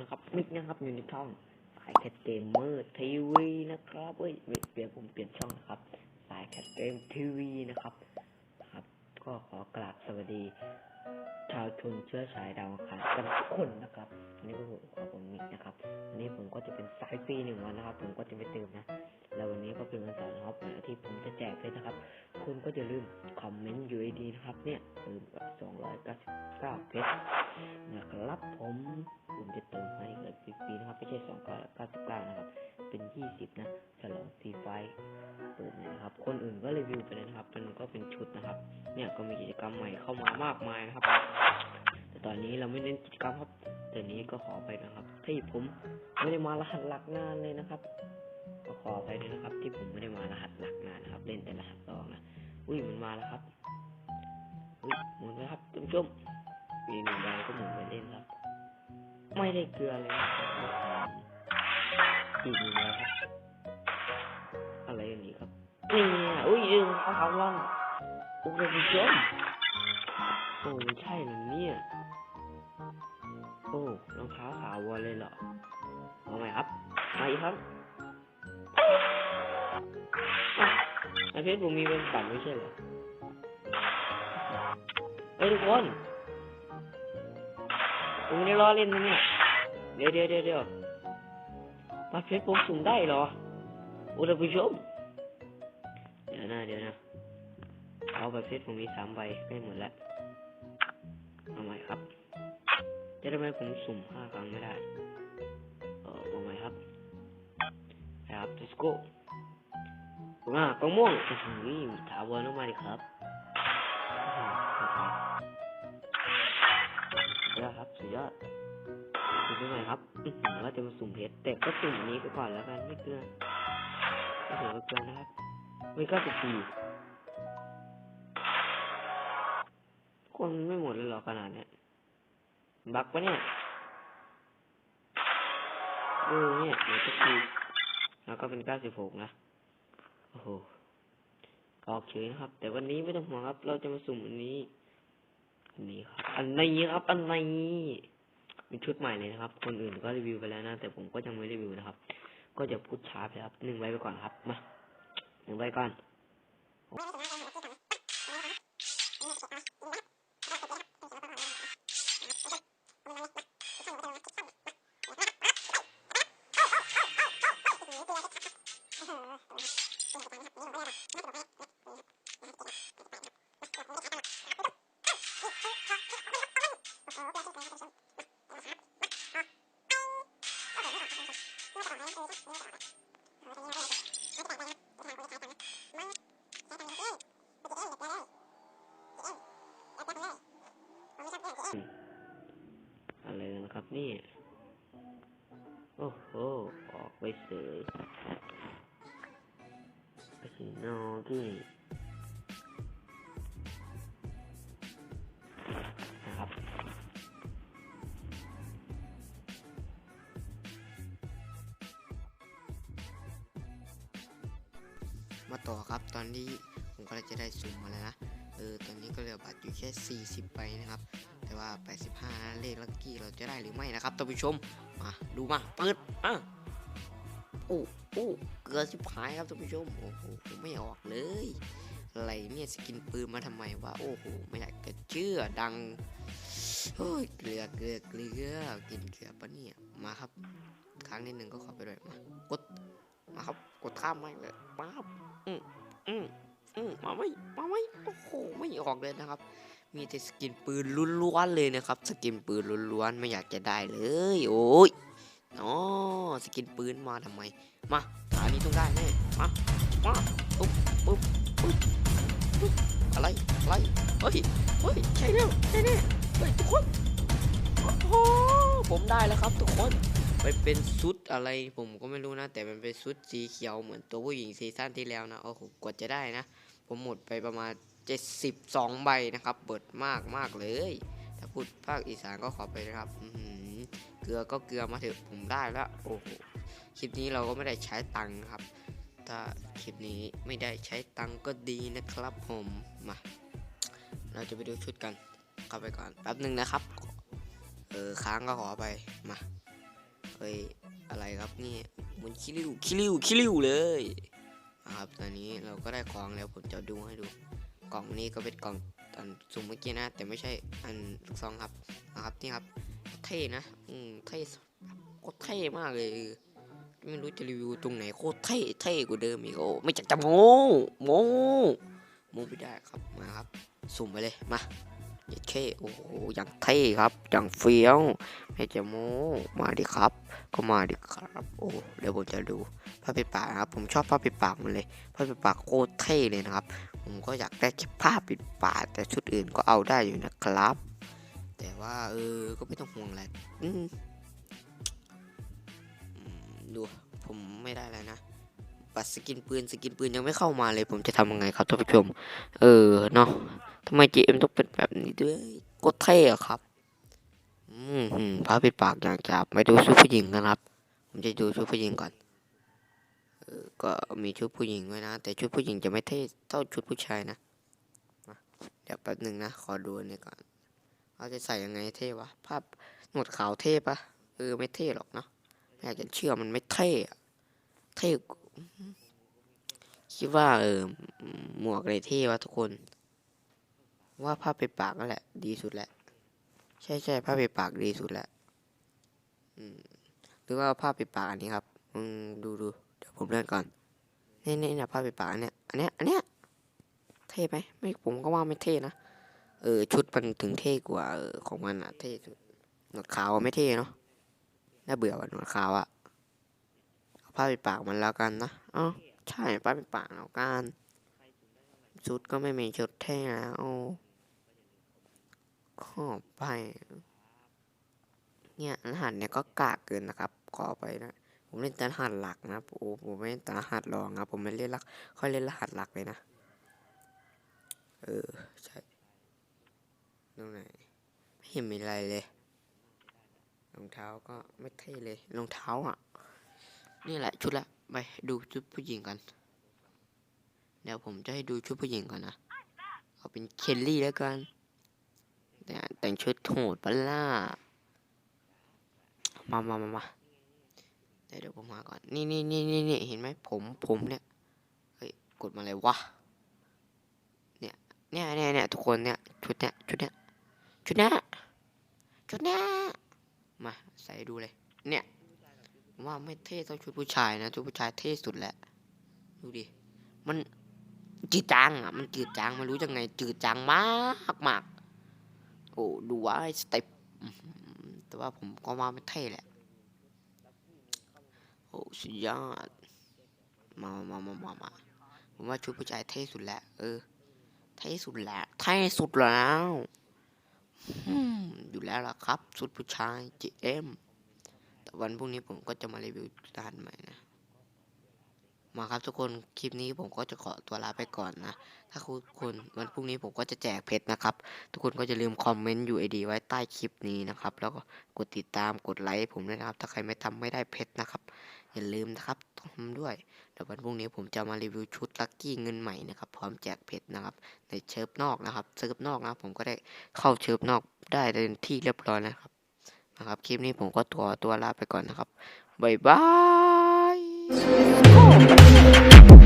นะครับมิกนะครับอยู่ในช่องสายแคทเกมเมอร์ทีวีนะครับเอ้ยเดี๋ยวผมเปลี่ยนช่องนะครับสายแคทเกมทีวีนะครับ ก็ขอกราบสวัสดี ชาวชนเชื้อสายดาวคารกันทุกคนนะครับวันนี้ก็ผมขอผมมิกนะครับวันนี้ผมก็จะเป็นสายฟรีหนึ่งวันนะครับ ผมก็จะไม่เติมนะ แล้ววันนี้ก็เป็นวันเสาร์นะครับวันอาทิตย์ผมจะแจกเลยนะครับ คุณก็จะลืมคอมเมนต์ UID นะครับ เนี่ยเติมกับ299เพชรนะครับผมผมจะเติมให้เลยฟรีๆนะครับ ไม่ใช่299นะครับ เป็น 20 นะฉลองฟรีไฟเปิดนะครับ คนอื่นก็รีวิวไปเลยนะครับ มันก็เป็นชุดนะครับ เนี่ยก็มีกิจกรรมใหม่เข้ามามากมายนะครับ แต่ตอนนี้เราไม่เน้นกิจกรรมครับ แต่นี้ก็ขอไปนะครับที่ผมไม่ได้มารหัสหลักนานเลยนะครับ ก็ขอไปด้วยนะครับ ที่ผมไม่ได้มารหัสหลักนานนะครับ เล่นแต่รหัสรองนะ อุ้ยมันมาแล้วครับ อุ้ยหมุนไปครับท่านผู้ชมมีหนึ่งใบก็หมุนไปเล่นครับ ไม่ได้เกลือเลย นะครับอีกหนึ่งใบครับอะไรอย่างนี้ครับนี่อุ้ยดึงเขาเขาล่อนโอ้ยท่านผู้ชมโอ้ไม่ใช่เหรอเนี่ยโอ้รองเท้าขาววัวเลยเหรอเอาไหมครับมาอีกครับอะไอเพชรผมมีเป็นปั่นไม่ใช่เหรอเฮ้ยทุกคนผมไม่ได้ล้อเล่นนะเนี่ยเดี๋ยวเดี๋ยวเดี๋ยวเดี๋ยว มาเพชรผมสุ่มได้เหรอ โอ้ท่านผู้ชม เดี๋ยวนะ เดี๋ยวนะ เอาไปเพชรผมมีสามใบไม่หมดแล้ว เอาใหม่ครับ จะทำไมผมสุ่มห้าครั้งไม่ได้ เออเอาใหม่ครับ ครับ let's go อ่ากองม่วงอื้อหือถาวรลงมาดิครับอื้อหือสุดยอดครับ สุดยอด สุดยอดไหมครับว่าจะมาสุ่มเพชรแต่ก็สุ่มนี้ไปก่อนแล้วกันไม่เกินไม่ถึงกับเกินนะครับไม่ก็สิบสี่คนไม่หมดเลยหรอขนาดเนี้ยบักปะเนี่ยเออเนี่ยเดี๋ยวจะทีแล้วก็เป็นเก้าสิบหกนะโอ้โหออกเฉยนะครับ แต่วันนี้ไม่ต้องห่วงครับ เราจะมาสุ่มอันนี้ อันนี้ครับ อันนี้ครับ อันนี้ เป็นชุดใหม่เลยนะครับ คนอื่นก็รีวิวไปแล้วนะ แต่ผมก็ยังไม่รีวิวนะครับ ก็จะพูดช้าไปครับหนึ่งไว้ไปก่อนครับ มาหนึ่งไว้ก่อน อะไรนะครับนี่ โอ้โห ออกไปเสยไปสิโนกี้นะครับ มาต่อครับตอนนี้ผมก็จะได้สุ่มมาแล้วนะ เออ ตอนนี้ก็เหลือบัตรอยู่แค่ 40ใบนะครับ แต่ว่า 85นะเลขลัคกี้เราจะได้หรือไม่นะครับท่านผู้ชมมาดูมาเปิดอะโอ้โอ้เกือชิบหายครับท่านผู้ชมโอ้โหไม่ออกเลยอะไรเนี่ยสกินปืนมาทำไมวะโอ้โหไม่อยากจะเชื่อดังโอ้ยเกลือเกลือเกลือกินเกลือปะเนี่ยมาครับครั้งที่หนึ่งก็ขอไปด้วยมากดมาครับกดข้ามไม่เลยมาครับอืมอืม มาไม่มาไม่โอ้โหไม่ออกเลยนะครับ มีแต่สกินปืนล้วนๆเลยนะครับ สกินปืนล้วนๆไม่อยากจะได้เลย โอ้ยอ๋อสกินปืนมาทำไม มาอันนี้ต้องได้แน่มามาปุ๊บปุ๊บปุ๊บปุ๊บอะไรอะไรเฮ้ยเฮ้ยใช่แล้วใช่แน่เฮ้ยทุกคนโอ้โหผมได้แล้วครับทุกคนไปเป็นชุดอะไรผมก็ไม่รู้นะ แต่มันเป็นชุดสีเขียวเหมือนตัวผู้หญิงซีซั่นที่แล้วนะโอ้โหกว่าจะได้นะ ผมหมดไปประมาณ 72 ใบนะครับเปิดมากมากเลย ถ้าพูดภาคอีสานก็ขอไปนะครับเกลือก็เกลือมาเถอะผมได้แล้วโอ้โหคลิปนี้เราก็ไม่ได้ใช้ตังค์ครับ ถ้าคลิปนี้ไม่ได้ใช้ตังค์ก็ดีนะครับผมมาเราจะไปดูชุดกันเข้าไปก่อนแป๊บหนึ่งนะครับเออค้างก็ขอไปมาเฮ้ยอะไรครับนี่มันคิริวคิริวคิริวเลย นะครับ ตอนนี้เราก็ได้ของแล้วผมจะดูให้ดู กล่องนี้ก็เป็นกล่องอันสุ่มเมื่อกี้นะ แต่ไม่ใช่อันลูกซองครับนะครับนี่ครับเท่นะอืมเท่โคตรเท่มากเลยไม่รู้จะรีวิวตรงไหนโคตรเท่เท่กว่าเดิมอีกโอ้ไม่จักจะโมโมโมไม่ได้ครับมาครับ สุ่มไปเลยมา เย็ดเคโอ้โหอย่างเท่ครับอย่างเฟี้ยวไม่จะโมมาดิครับ ก็มาดิครับ โอ้เดี๋ยวผมจะดูผ้าปิดปากนะครับ ผมชอบผ้าปิดปากมันเลยผ้าปิดปากโคตรเท่เลยนะครับ ผมก็อยากได้แค่ผ้าปิดปากแต่ชุดอื่นก็เอาได้อยู่นะครับ แต่ว่าเออก็ไม่ต้องห่วงแหละอืมดูผมไม่ได้แล้วนะบัตรสกินปืนสกินปืนยังไม่เข้ามาเลย ผมจะทำยังไงครับท่านผู้ชม เออเนาะ ทำไม GM ต้องเป็นแบบนี้ด้วยก็เท่อะครับ อืมอืมผ้าปิดปากอย่างจับไปดูชุดผู้หญิงกันครับ ผมจะดูชุดผู้หญิงก่อนออก็มีชุดผู้หญิงไว้นะ แต่ชุดผู้หญิงจะไม่เท่เท่าชุดผู้ชายนะเดี๋ยวแป๊บหนึ่งนะ ขอดูนี่ก่อนเราจะใส่ยังไงเท่วะ ภาพหนวดขาวเท่ปะเออไม่เท่หรอกเนาะไม่อยากจะเชื่อมันไม่เท่เท่คิดว่าเออหมวกอะไรเท่วะทุกคน ว่าผ้าปิดปากนั่นแหละ ดีสุดแหล้วใช่ใช่ผ้าปิดปากดีสุดแหล้วอืมหรือว่าผ้าปิดปากอันนี้ครับอืมดูดูเดี๋ยวผมเลื่อนก่อนนี่นี่นะผ้าปิดปากอันเนี้ยอันเนี้ยอันเนี้ยเท่ไหมไม่ผมก็ว่าไม่เท่นะเออชุดมันถึงเท่กว่าออของมันอะเท่สุดหนวดขาวไม่เท่เนาะน่าเบื่อว่ะหนวดขาวอะเอาผ้าปิดปากมันแล้วกันนะอ้าใช่ผ้าปิดปากแล้วกันชุดก็ไม่มีชุดเท่แล้ว ขอไป เนี่ยรหัสเนี่ยก็กากเกินนะครับ ขอไปนะ ผมเล่นแต่รหัสหลักนะโอ้ผมไม่เล่นแต่รหัสรองนะผมไม่เล่นลักค่อยเล่นรหัสหลักเลยนะ เออ ใช่ตรงไหนไม่เห็นมีอะไรเลยรองเท้าก็ไม่เท่เลยรองเท้าอะ นี่แหละชุดละไปดูชุดผู้หญิงกัน เดี๋ยวผมจะให้ดูชุดผู้หญิงก่อนนะ เอาเป็นเคลลี่แล้วกัน แต่ยแต่งชุดโหดปะล่า มามามามาเดี๋ยวเดี๋ยวผมมาก่อน นี่นี่นี่นี่นี่เห็นไหมผมผมเนี่ย เฮ้ย กดมาเลยวะ เนี่ยเนี่ยเนี่ยเนี่ยทุกคนเนี่ย ชุดเนี่ย ชุดเนี่ย ชุดเนี้ยชุดเนี้ยมาใส่ดูเลย เนี่ยว่าไม่เท่เท่าชุดผู้ชายนะ ชุดผู้ชายเท่สุดแหละ ดูดิ มันจืดจางอะ มันจืดจางไม่รู้ยังไงจืดจางมากมาก โอ้ดูว่าไอ้สเต็ปแต่ว่าผมก็ว่าไม่เท่แหละ โอ้สุดยอด มามามามามาผมว่าชุดผู้ชายเท่สุดแล้ว เออ เท่สุดแล้วเท่สุดแล้วอืมอยู่แล้วล่ะครับชุดผู้ชาย GM แต่วันพรุ่งนี้ผมก็จะมารีวิวด้านใหม่นะ มาครับทุกคนคลิปนี้ผมก็จะขอตัวลาไปก่อนนะ ถ้าคุณคนวันพรุ่งนี้ผมก็จะแจกเพชรนะครับ ทุกคนก็จะลืมคอมเมนต์ UID ไว้ใต้คลิปนี้นะครับ แล้วก็กดติดตามกดไลค์ผมด้วยนะครับ ถ้าใครไม่ทำไม่ได้เพชรนะครับ อย่าลืมนะครับทำด้วยเดี๋ยววันพรุ่งนี้ผมจะมารีวิวชุดลัคกี้เงินใหม่นะครับพร้อมแจกเพชรนะครับในเชิฟนอกนะครับเซิฟนอกนะผมก็ได้เข้าเชิฟนอกได้เป็นที่เรียบร้อยนะครับนะครับ คลิปนี้ผมก็ตัวตัวลาไปก่อนนะครับบ๊ายบาย Oh.